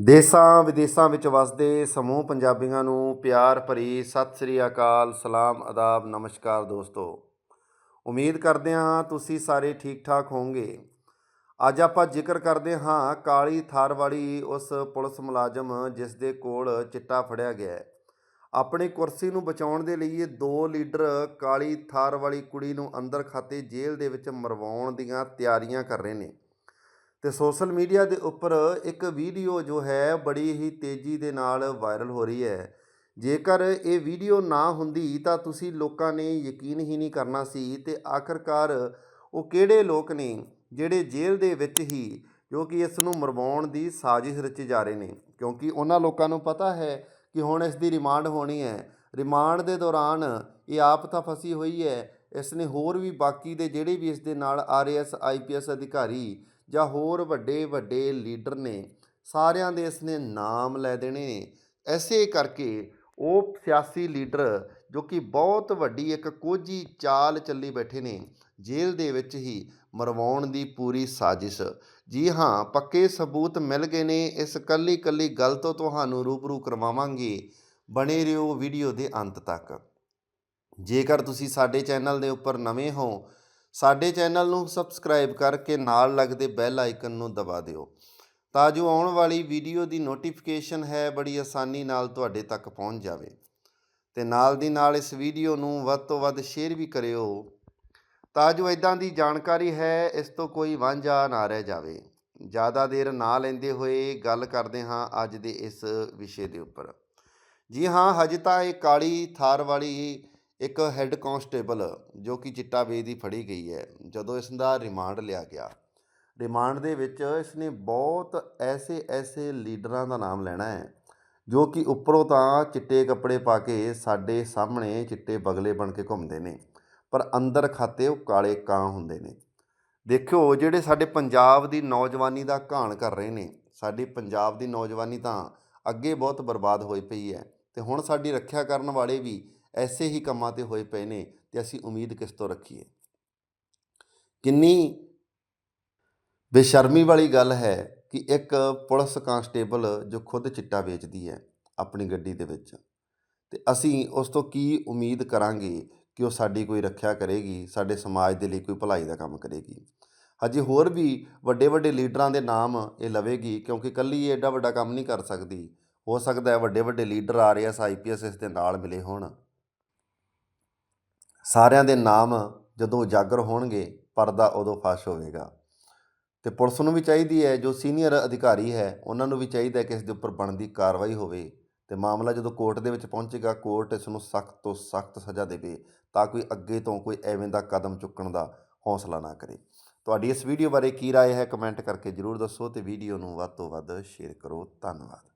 ਦੇਸਾਂ ਵਿਦੇਸਾਂ ਵਿੱਚ ਵਸਦੇ ਸਮੂਹ ਪੰਜਾਬੀਆਂ ਨੂੰ ਪਿਆਰ ਭਰੀ ਸਤਿ ਸ੍ਰੀ ਅਕਾਲ, ਸਲਾਮ ਆਦਾਬ ਨਮਸਕਾਰ ਦੋਸਤੋ। ਉਮੀਦ ਕਰਦੇ ਹਾਂ ਤੁਸੀਂ ਸਾਰੇ ਠੀਕ ਠਾਕ ਹੋਵੋਗੇ। ਅੱਜ ਆਪਾਂ ਜ਼ਿਕਰ ਕਰਦੇ ਹਾਂ ਕਾਲੀ ਥਾਰ ਵਾਲੀ ਉਸ ਪੁਲਿਸ ਮੁਲਾਜ਼ਮ ਜਿਸ ਦੇ ਕੋਲ ਚਿੱਟਾ ਫੜਿਆ ਗਿਆ ਹੈ। ਆਪਣੀ ਕੁਰਸੀ ਨੂੰ ਬਚਾਉਣ ਦੇ ਲਈ ਇਹ ਦੋ ਲੀਡਰ ਕਾਲੀ ਥਾਰ ਵਾਲੀ ਕੁੜੀ ਨੂੰ ਅੰਦਰ ਖਾਤੇ ਜੇਲ੍ਹ ਦੇ ਵਿੱਚ ਮਰਵਾਉਣ ਦੀਆਂ ਤਿਆਰੀਆਂ ਕਰ ਰਹੇ ਨੇ। ਤੇ ਸੋਸ਼ਲ ਮੀਡੀਆ ਦੇ ਉੱਪਰ ਇੱਕ ਵੀਡੀਓ ਜੋ ਹੈ ਬੜੀ ਹੀ ਤੇਜ਼ੀ ਦੇ ਨਾਲ ਵਾਇਰਲ ਹੋ ਰਹੀ ਹੈ। ਜੇਕਰ ਇਹ ਵੀਡੀਓ ਨਾ ਹੁੰਦੀ ਤਾਂ ਤੁਸੀਂ ਲੋਕਾਂ ਨੇ ਯਕੀਨ ਹੀ ਨਹੀਂ ਕਰਨਾ ਸੀ ਤੇ ਆਖਰਕਾਰ ਉਹ ਕਿਹੜੇ ਲੋਕ ਨੇ, ਜਿਹੜੇ ਜੇਲ੍ਹ ਦੇ ਵਿੱਚ ਹੀ ਜੋ ਕਿ ਇਸ ਨੂੰ ਮਰਵਾਉਣ ਦੀ ਸਾਜ਼ਿਸ਼ ਰਚੀ ਜਾ ਰਹੇ ਨੇ। ਕਿਉਂਕਿ ਉਹਨਾਂ ਲੋਕਾਂ ਨੂੰ ਪਤਾ ਹੈ ਕਿ ਹੁਣ ਇਸ ਦੀ ਰਿਮਾਂਡ ਹੋਣੀ ਹੈ। ਰਿਮਾਂਡ ਦੇ ਦੌਰਾਨ ਇਹ ਆਪ ਤਾਂ ਫਸੀ ਹੋਈ ਹੈ। ਇਸ ਨੇ ਹੋਰ ਵੀ ਬਾਕੀ ਦੇ ਜਿਹੜੇ ਵੀ ਇਸ ਦੇ ਨਾਲ ਆਰਐਸ ਆਈਪੀਐਸ ਅਧਿਕਾਰੀ ਜਾਂ ਹੋਰ ਵੱਡੇ ਵੱਡੇ ਲੀਡਰ ਨੇ, ਸਾਰਿਆਂ ਦੇ ਇਸ ਨੇ ਨਾਮ ਲੈ ਦੇਣੇ ਨੇ। ਐਸੇ ਕਰਕੇ ਉਹ ਸਿਆਸੀ ਲੀਡਰ ਜੋ ਕਿ ਬਹੁਤ ਵੱਡੀ ਇੱਕ ਕੋਝੀ ਚਾਲ ਚੱਲੀ ਬੈਠੇ ਨੇ, ਜੇਲ੍ਹ ਦੇ ਵਿੱਚ ਹੀ ਮਰਵਾਉਣ ਦੀ ਪੂਰੀ ਸਾਜ਼ਿਸ਼। ਜੀ ਹਾਂ, ਪੱਕੇ ਸਬੂਤ ਮਿਲ ਗਏ ਨੇ, ਇਸ ਕੱਲੀ ਕੱਲੀ ਗੱਲ ਤੋਂ ਤੁਹਾਨੂੰ ਰੂਬਰੂ ਕਰਵਾਵਾਂਗੇ। ਬਣੇ ਰਹੋ ਵੀਡੀਓ ਦੇ ਅੰਤ ਤੱਕ। ਜੇਕਰ ਤੁਸੀਂ ਸਾਡੇ ਚੈਨਲ ਦੇ ਉੱਪਰ ਨਵੇਂ ਹੋ ਸਾਡੇ ਚੈਨਲ ਨੂੰ ਸਬਸਕ੍ਰਾਈਬ ਕਰਕੇ ਨਾਲ ਲੱਗਦੇ ਬੈਲ ਆਈਕਨ ਨੂੰ ਦਬਾ ਦਿਓ। ਤਾਂ ਜੋ ਆਉਣ ਵਾਲੀ ਵੀਡੀਓ ਦੀ ਨੋਟੀਫਿਕੇਸ਼ਨ ਹੈ, ਬੜੀ ਆਸਾਨੀ ਨਾਲ ਤੁਹਾਡੇ ਤੱਕ ਪਹੁੰਚ ਜਾਵੇ। ਤੇ ਨਾਲ ਦੀ ਨਾਲ ਇਸ ਵੀਡੀਓ ਨੂੰ ਵੱਧ ਤੋਂ ਵੱਧ ਸ਼ੇਅਰ ਵੀ ਕਰਿਓ। ਤਾਂ ਜੋ ਇਦਾਂ ਦੀ ਜਾਣਕਾਰੀ ਹੈ, ਇਸ ਤੋਂ ਕੋਈ ਵਾਂਝਾ ਨਾ ਰਹਿ ਜਾਵੇ। ਜ਼ਿਆਦਾ ਦੇਰ ਨਾ ਲੈਂਦੇ ਹੋਏ ਗੱਲ ਕਰਦੇ ਹਾਂ ਅੱਜ ਦੇ ਇਸ ਵਿਸ਼ੇ ਦੇ ਉੱਪਰ। ਜੀ ਹਾਂ, ਹਜੇ ਤਾਂ ਇਹ ਕਾਲੀ ਥਾਰ ਵਾਲੀ ਇੱਕ ਹੈੱਡ ਕਾਂਸਟੇਬਲ ਜੋ ਕਿ ਚਿੱਟਾ ਦੀ ਫੜੀ ਗਈ ਹੈ, ਜਦੋਂ ਇਸ ਦਾ ਰਿਮਾਂਡ ਲਿਆ ਗਿਆ। ਰਿਮਾਂਡ ਦੇ ਵਿੱਚ ਇਸ ਨੇ ਬਹੁਤ ਐਸੇ ਐਸੇ ਲੀਡਰਾਂ ਦਾ ਨਾਮ ਲੈਣਾ ਹੈ, ਜੋ ਕਿ ਉੱਪਰੋਂ ਤਾਂ ਚਿੱਟੇ ਕੱਪੜੇ ਪਾ ਕੇ ਸਾਡੇ ਸਾਹਮਣੇ ਚਿੱਟੇ ਬਗਲੇ ਬਣ ਕੇ ਘੁੰਮਦੇ ਨੇ, ਪਰ ਅੰਦਰ ਖਾਤੇ ਉਹ ਕਾਲੇ ਕਾਂ ਹੁੰਦੇ ਨੇ। ਦੇਖਿਓ, ਜਿਹੜੇ ਸਾਡੇ ਪੰਜਾਬ ਦੀ ਨੌਜਵਾਨੀ ਦਾ ਘਾਣ ਕਰ ਰਹੇ ਨੇ, ਸਾਡੀ ਪੰਜਾਬ ਦੀ ਨੌਜਵਾਨੀ ਤਾਂ ਅੱਗੇ ਬਹੁਤ ਬਰਬਾਦ ਹੋਈ ਪਈ ਹੈ, ਤੇ ਹੁਣ ਸਾਡੀ ਰੱਖਿਆ ਕਰਨ ਵਾਲੇ ਵੀ ਐਸੇ ਹੀ ਕੰਮਾਂ ਤੇ ਹੋਏ ਪਏ ਨੇ ਤੇ ਅਸੀਂ ਉਮੀਦ ਕਿਸ ਤੋਂ ਰੱਖੀਏ? ਕਿੰਨੀ ਬੇਸ਼ਰਮੀ ਵਾਲੀ ਗੱਲ ਹੈ ਕਿ ਇੱਕ ਪੁਲਿਸ ਕਾਂਸਟੇਬਲ ਜੋ ਖੁਦ ਚਿੱਟਾ ਵੇਚਦੀ ਹੈ ਆਪਣੀ ਗੱਡੀ ਦੇ ਵਿੱਚ ਤੇ ਅਸੀਂ ਉਸ ਤੋਂ ਕੀ ਉਮੀਦ ਕਰਾਂਗੇ ਕਿ ਉਹ ਸਾਡੀ ਕੋਈ ਰੱਖਿਆ ਕਰੇਗੀ, ਸਾਡੇ ਸਮਾਜ ਦੇ ਲਈ ਕੋਈ ਭਲਾਈ ਦਾ ਕੰਮ ਕਰੇਗੀ? ਹਜੇ ਹੋਰ ਵੀ ਵੱਡੇ ਵੱਡੇ ਲੀਡਰਾਂ ਦੇ ਨਾਮ ਇਹ ਲਵੇਗੀ ਕਿਉਂਕਿ ਕੱਲੀ ਇਹ ਐਡਾ ਵੱਡਾ ਕੰਮ ਨਹੀਂ ਕਰ ਸਕਦੀ। ਹੋ ਸਕਦਾ ਹੈ ਵੱਡੇ ਵੱਡੇ ਲੀਡਰ ਆ ਰਹੇ ਐਸ ਆਈਪੀਐਸ ਇਸ ਦੇ ਨਾਲ ਮਿਲੇ ਹੋਣ। ਸਾਰਿਆਂ ਦੇ ਨਾਮ ਜਦੋਂ ਉਜਾਗਰ ਹੋਣਗੇ ਪਰਦਾ ਉਦੋਂ ਫਾਸ਼ ਹੋਵੇਗਾ ਤੇ ਪੁਲਿਸ ਨੂੰ ਵੀ ਚਾਹੀਦੀ ਹੈ ਜੋ ਸੀਨੀਅਰ ਅਧਿਕਾਰੀ ਹੈ ਉਹਨਾਂ ਨੂੰ ਵੀ ਚਾਹੀਦਾ ਹੈ ਕਿ ਇਸ ਦੇ ਉੱਪਰ ਬਣਦੀ ਕਾਰਵਾਈ ਹੋਵੇ ਤੇ ਮਾਮਲਾ ਜਦੋਂ ਕੋਰਟ ਦੇ ਵਿੱਚ ਪਹੁੰਚੇਗਾ ਕੋਰਟ ਇਸ ਨੂੰ ਸਖਤ ਤੋਂ ਸਖਤ ਸਜ਼ਾ ਦੇਵੇ ਤਾਂ ਕੋਈ ਅੱਗੇ ਤੋਂ ਕੋਈ ਐਵੇਂ ਦਾ ਕਦਮ ਚੁੱਕਣ ਦਾ ਹੌਸਲਾ ਨਾ ਕਰੇ ਤੁਹਾਡੀ ਇਸ ਵੀਡੀਓ ਬਾਰੇ ਕੀ رائے ਹੈ ਕਮੈਂਟ ਕਰਕੇ ਜਰੂਰ ਦੱਸੋ ਤੇ ਵੀਡੀਓ ਨੂੰ ਵੱਧ ਤੋਂ ਵੱਧ ਸ਼ੇਅਰ ਕਰੋ ਧੰਨਵਾਦ